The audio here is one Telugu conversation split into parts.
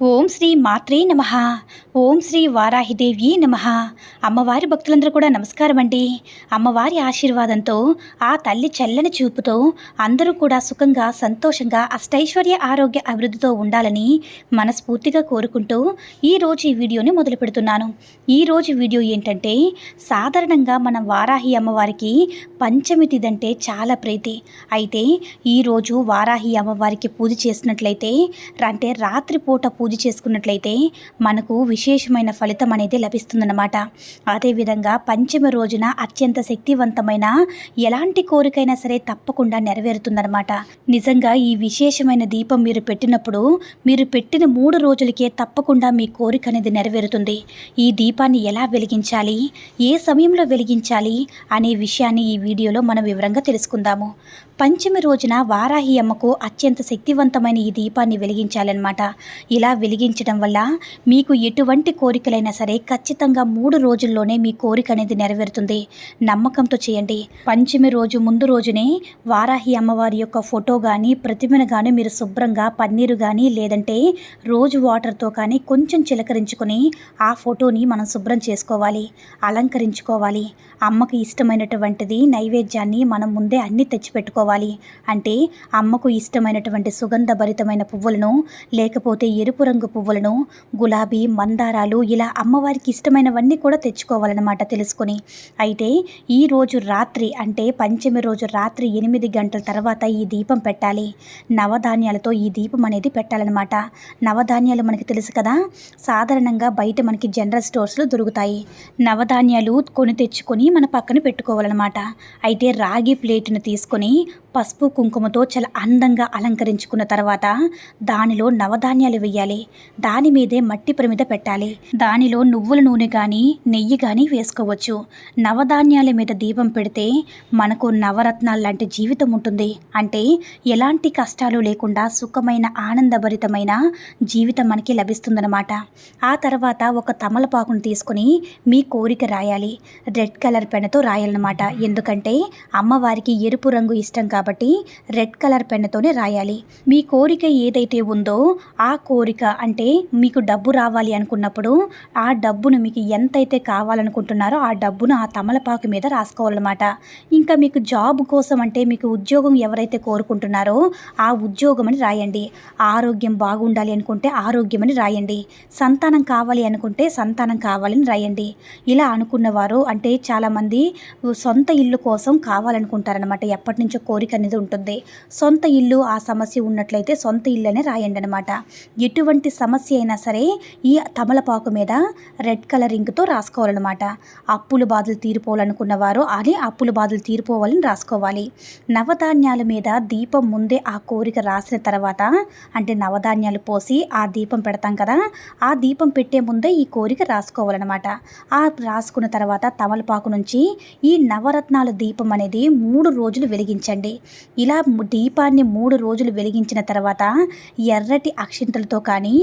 ఓం శ్రీ మాత్రే నమ. ఓం శ్రీ వారాహిదేవి నమ. అమ్మవారి భక్తులందరూ కూడా నమస్కారం అండి. అమ్మవారి ఆశీర్వాదంతో ఆ తల్లి చల్లని చూపుతో అందరూ కూడా సుఖంగా సంతోషంగా అష్టైశ్వర్య ఆరోగ్య అభివృద్ధితో ఉండాలని మనస్ఫూర్తిగా కోరుకుంటూ ఈరోజు ఈ వీడియోని మొదలు పెడుతున్నాను. ఈరోజు వీడియో ఏంటంటే సాధారణంగా మన వారాహి అమ్మవారికి పంచమి తిదంటే చాలా ప్రీతి. అయితే ఈరోజు వారాహి అమ్మవారికి పూజ చేసినట్లయితే అంటే రాత్రిపూట పూజ పూజ చేసుకున్నట్లయితే మనకు విశేషమైన ఫలితం అనేది లభిస్తుందన్నమాట. అదేవిధంగా పంచమి రోజున అత్యంత శక్తివంతమైన ఎలాంటి కోరికైనా సరే తప్పకుండా నెరవేరుతుందన్నమాట. నిజంగా ఈ విశేషమైన దీపం మీరు పెట్టినప్పుడు మీరు పెట్టిన మూడు రోజులకే తప్పకుండా మీ కోరిక అనేది నెరవేరుతుంది. ఈ దీపాన్ని ఎలా వెలిగించాలి? ఏ సమయంలో వెలిగించాలి? అనే విషయాన్ని ఈ వీడియోలో మనం వివరంగా తెలుసుకుందాము. పంచమి రోజున వారాహి అమ్మకు అత్యంత శక్తివంతమైన ఈ దీపాన్ని వెలిగించాలన్నమాట. ఇలా వెలిగించడం వల్ల మీకు ఎటువంటి కోరికలైనా సరే ఖచ్చితంగా మూడు రోజుల్లోనే మీ కోరిక అనేది నెరవేరుతుంది. నమ్మకంతో చేయండి. పంచమి రోజు ముందు రోజునే వారాహి అమ్మవారి యొక్క ఫోటో కానీ ప్రతిమను కానీ మీరు శుభ్రంగా పన్నీరు కానీ లేదంటే రోజు వాటర్తో కానీ కొంచెం చిలకరించుకొని ఆ ఫోటోని మనం శుభ్రం చేసుకోవాలి. అలంకరించుకోవాలి. అమ్మకు ఇష్టమైనటువంటిది నైవేద్యాన్ని మనం ముందే అన్ని తెచ్చిపెట్టుకోవాలి. అంటే అమ్మకు ఇష్టమైనటువంటి సుగంధభరితమైన పువ్వులను లేకపోతే ఎరుపు రంగు పువ్వులను గులాబీ మందారాలు ఇలా అమ్మవారికి ఇష్టమైనవన్నీ కూడా తెచ్చుకోవాలన్నమాట తెలుసుకొని. అయితే ఈ రోజు రాత్రి అంటే పంచమి రోజు రాత్రి ఎనిమిది గంటల తర్వాత ఈ దీపం పెట్టాలి. నవధాన్యాలతో ఈ దీపం అనేది పెట్టాలన్నమాట. నవధాన్యాలు మనకి తెలుసు కదా? సాధారణంగా బయట మనకి జనరల్ స్టోర్స్లో దొరుకుతాయి. నవధాన్యాలు కొని తెచ్చుకొని మన పక్కన పెట్టుకోవాలన్నమాట. అయితే రాగి ప్లేటును తీసుకొని పసుపు కుంకుమతో చాలా అందంగా అలంకరించుకున్న తర్వాత దానిలో నవధాన్యాలు వేయాలి. దాని మీదే మట్టి ప్రమిద పెట్టాలి. దానిలో నువ్వుల నూనె కానీ నెయ్యి కానీ వేసుకోవచ్చు. నవధాన్యాల మీద దీపం పెడితే మనకు నవరత్నాలు లాంటి జీవితం ఉంటుంది. అంటే ఎలాంటి కష్టాలు లేకుండా సుఖమైన ఆనందభరితమైన జీవితం మనకి లభిస్తుందన్నమాట. ఆ తర్వాత ఒక తమలపాకును తీసుకొని మీ కోరిక రాయాలి. రెడ్ కలర్ పెన్నుతో రాయాలన్నమాట. ఎందుకంటే అమ్మవారికి ఎరుపు రంగు ఇష్టం కాబట్టి రెడ్ కలర్ పెన్నుతోనే రాయాలి. మీ కోరిక ఏదైతే ఉందో ఆ కోరిక అంటే మీకు డబ్బు రావాలి అనుకున్నప్పుడు ఆ డబ్బును మీకు ఎంతైతే కావాలనుకుంటున్నారో ఆ డబ్బును ఆ తమలపాకు మీద రాసుకోవాలన్నమాట. ఇంకా మీకు జాబ్ కోసం అంటే మీకు ఉద్యోగం ఎవరైతే కోరుకుంటున్నారో ఆ ఉద్యోగం అని రాయండి. ఆరోగ్యం బాగుండాలి అనుకుంటే ఆరోగ్యం అని రాయండి. సంతానం కావాలి అనుకుంటే సంతానం కావాలని రాయండి. ఇలా అనుకున్నవారు అంటే చాలామంది సొంత ఇల్లు కోసం కావాలనుకుంటారనమాట ఎప్పటి నుంచో కోరిక అనేది ఉంటుంది. సొంత ఇల్లు ఆ సమస్య ఉన్నట్లయితే సొంత ఇల్లు అనే రాయండి అనమాట ఎటువంటి సమస్య అయినా సరే ఈ తమలపాకు మీద రెడ్ కలర్ ఇంక్తో రాసుకోవాలన్నమాట. అప్పుల బాధలు తీరిపోవాలనుకున్న వారు అది అప్పుల బాధలు తీరిపోవాలని రాసుకోవాలి. నవధాన్యాల మీద దీపం ముందే ఆ కోరిక రాసిన తర్వాత అంటే నవధాన్యాలు పోసి ఆ దీపం పెడతాం కదా ఆ దీపం పెట్టే ముందే ఈ కోరిక రాసుకోవాలన్నమాట. ఆ రాసుకున్న తర్వాత తమలపాకు నుంచి ఈ నవరత్నాల దీపం అనేది మూడు రోజులు వెలిగించండి. ఇలా దీపాన్ని మూడు రోజులు వెలిగించిన తర్వాత ఎర్రటి అక్షింతలతో కానీ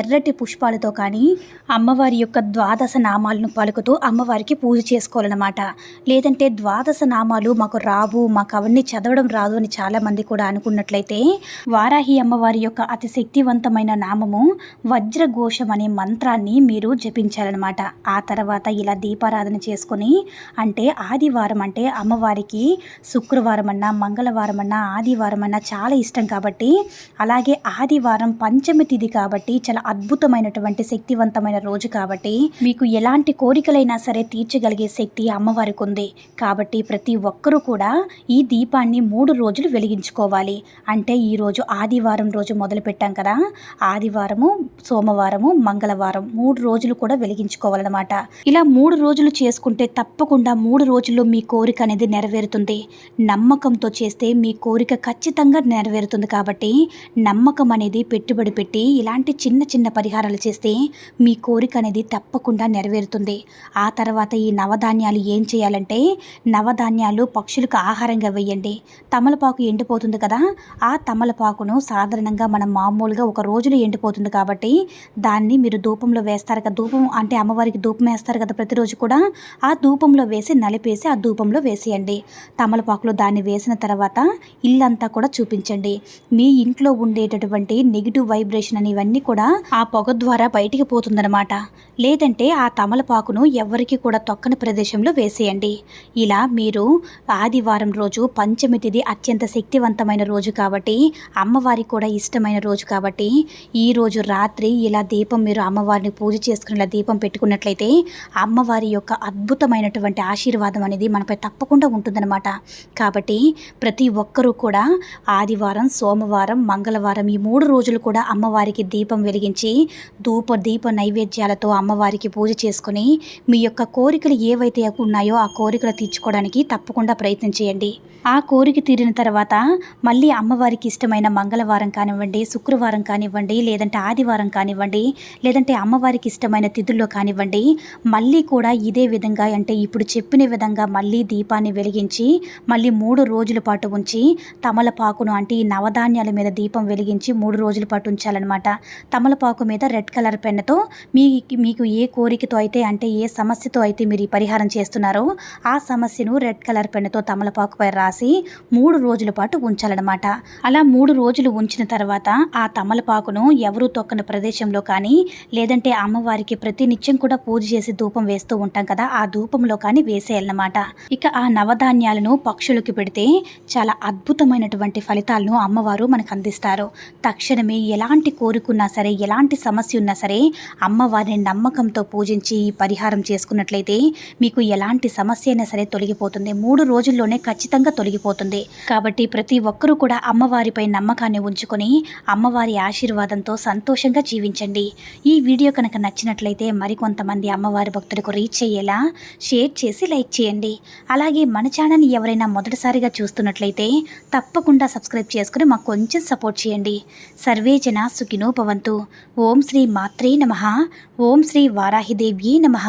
ఎర్రటి పుష్పాలతో కానీ అమ్మవారి యొక్క ద్వాదశ నామాలను పలుకుతూ అమ్మవారికి పూజ చేసుకోవాలన్నమాట. లేదంటే ద్వాదశ నామాలు మాకు రావు మాకు అవన్నీ చదవడం రాదు అని చాలామంది కూడా అనుకున్నట్లయితే వారాహి అమ్మవారి యొక్క అతి శక్తివంతమైన నామము వజ్రఘోషం అనే మంత్రాన్ని మీరు జపించాలన్నమాట. ఆ తర్వాత ఇలా దీపారాధన చేసుకొని అంటే ఆదివారం అంటే అమ్మవారికి శుక్రవారం అన్నా మంగళవారం అన్నా ఆదివారం అన్నా చాలా ఇష్టం కాబట్టి అలాగే ఆదివారం పంచమి తిథి కాబట్టి చాలా అద్భుతమైనటువంటి శక్తివంతమైన రోజు కాబట్టి మీకు ఎలాంటి కోరికలైనా సరే తీర్చగలిగే శక్తి అమ్మవారికి ఉంది కాబట్టి ప్రతి ఒక్కరూ కూడా ఈ దీపాన్ని మూడు రోజులు వెలిగించుకోవాలి. అంటే ఈరోజు ఆదివారం రోజు మొదలు పెట్టాం కదా ఆదివారము సోమవారము మంగళవారం మూడు రోజులు కూడా వెలిగించుకోవాలన్నమాట. ఇలా మూడు రోజులు చేసుకుంటే తప్పకుండా మూడు రోజుల్లో మీ కోరిక అనేది నెరవేరుతుంది. నమ్మకంతో చేస్తే మీ కోరిక ఖచ్చితంగా నెరవేరుతుంది కాబట్టి నమ్మకం అనేది పెట్టుబడి పెట్టి ఇలాంటి చిన్న చిన్న పరిహారాలు చేస్తే మీ కోరిక అనేది తప్పకుండా నెరవేరుతుంది. ఆ తర్వాత ఈ నవధాన్యాలు ఏం చేయాలంటే నవధాన్యాలు పక్షులకు ఆహారంగా వేయండి. తమలపాకు ఎండిపోతుంది కదా ఆ తమలపాకును సాధారణంగా మనం మామూలుగా ఒక రోజులో ఎండిపోతుంది కాబట్టి దాన్ని మీరు ధూపంలో వేస్తారు కదా ధూపం అంటే అమ్మవారికి ధూపం వేస్తారు కదా ప్రతిరోజు కూడా ఆ ధూపంలో వేసి నలిపేసి ఆ ధూపంలో వేసేయండి. తమలపాకులో దాన్ని వేసిన తర్వాత తర్వాత ఇల్లంతా కూడా చూపించండి. మీ ఇంట్లో ఉండేటటువంటి నెగిటివ్ వైబ్రేషన్ అని ఇవన్నీ కూడా ఆ పొగ ద్వారా బయటికి పోతుందన్నమాట. లేదంటే ఆ తమలపాకును ఎవరికి కూడా తొక్కని ప్రదేశంలో వేసేయండి. ఇలా మీరు ఆదివారం రోజు పంచమి తిది అత్యంత శక్తివంతమైన రోజు కాబట్టి అమ్మవారికి కూడా ఇష్టమైన రోజు కాబట్టి ఈ రోజు రాత్రి ఇలా దీపం మీరు అమ్మవారిని పూజ చేసుకుని ఇలా దీపం పెట్టుకున్నట్లయితే అమ్మవారి యొక్క అద్భుతమైనటువంటి ఆశీర్వాదం అనేది మనపై తప్పకుండా ఉంటుందన్నమాట. కాబట్టి ప్రతి ఒక్కరూ కూడా ఆదివారం సోమవారం మంగళవారం ఈ మూడు రోజులు కూడా అమ్మవారికి దీపం వెలిగించి ధూప దీప నైవేద్యాలతో అమ్మవారికి పూజ చేసుకుని మీ యొక్క కోరికలు ఏవైతే ఉన్నాయో ఆ కోరికలు తీర్చుకోవడానికి తప్పకుండా ప్రయత్నం చేయండి. ఆ కోరిక తీరిన తర్వాత మళ్ళీ అమ్మవారికి ఇష్టమైన మంగళవారం కానివ్వండి శుక్రవారం కానివ్వండి లేదంటే ఆదివారం కానివ్వండి లేదంటే అమ్మవారికి ఇష్టమైన తిథుల్లో కానివ్వండి మళ్ళీ కూడా ఇదే విధంగా అంటే ఇప్పుడు చెప్పిన విధంగా మళ్ళీ దీపాన్ని వెలిగించి మళ్ళీ మూడు రోజులు పాటు ఉంచి తమలపాకును అంటే ఈ నవధాన్యాల మీద దీపం వెలిగించి మూడు రోజుల పాటు ఉంచాలన్నమాట. తమలపాకు మీద రెడ్ కలర్ పెన్నుతో మీ మీకు ఏ కోరికతో అయితే అంటే ఏ సమస్యతో అయితే మీరు ఈ పరిహారం చేస్తున్నారో ఆ సమస్యను రెడ్ కలర్ పెన్నుతో తమలపాకుపై రాసి మూడు రోజుల పాటు ఉంచాలన్నమాట. అలా మూడు రోజులు ఉంచిన తర్వాత ఆ తమలపాకును ఎవరు తొక్కని ప్రదేశంలో కానీ లేదంటే అమ్మవారికి ప్రతినిత్యం కూడా పూజ చేసి ధూపం వేస్తూ ఉంటాం కదా ఆ ధూపంలో కానీ వేసేయాలన్నమాట. ఇక ఆ నవధాన్యాలను పక్షులకి పెడితే చాలా అద్భుతమైనటువంటి ఫలితాలను అమ్మవారు మనకు అందిస్తారు. తక్షణమే ఎలాంటి కోరుకున్నా సరే ఎలాంటి సమస్య ఉన్నా సరే అమ్మవారిని నమ్మకంతో పూజించి ఈ పరిహారం చేసుకున్నట్లయితే మీకు ఎలాంటి సమస్య అయినా సరే తొలగిపోతుంది. మూడు రోజుల్లోనే ఖచ్చితంగా తొలగిపోతుంది. కాబట్టి ప్రతి ఒక్కరూ కూడా అమ్మవారిపై నమ్మకాన్ని ఉంచుకొని అమ్మవారి ఆశీర్వాదంతో సంతోషంగా జీవించండి. ఈ వీడియో కనుక నచ్చినట్లయితే మరికొంతమంది అమ్మవారి భక్తులకు రీచ్ అయ్యేలా షేర్ చేసి లైక్ చేయండి. అలాగే మన ఛానల్ ఎవరైనా మొదటిసారిగా చూస్తున్నట్లయితే తప్పకుండా సబ్స్క్రైబ్ చేసుకుని మాకు కొంచెం సపోర్ట్ చేయండి. సర్వే జన సుఖినో భవంతు. ఓం శ్రీ మాత్రే నమ. ఓం శ్రీ వారాహిదేవ్యే నమః.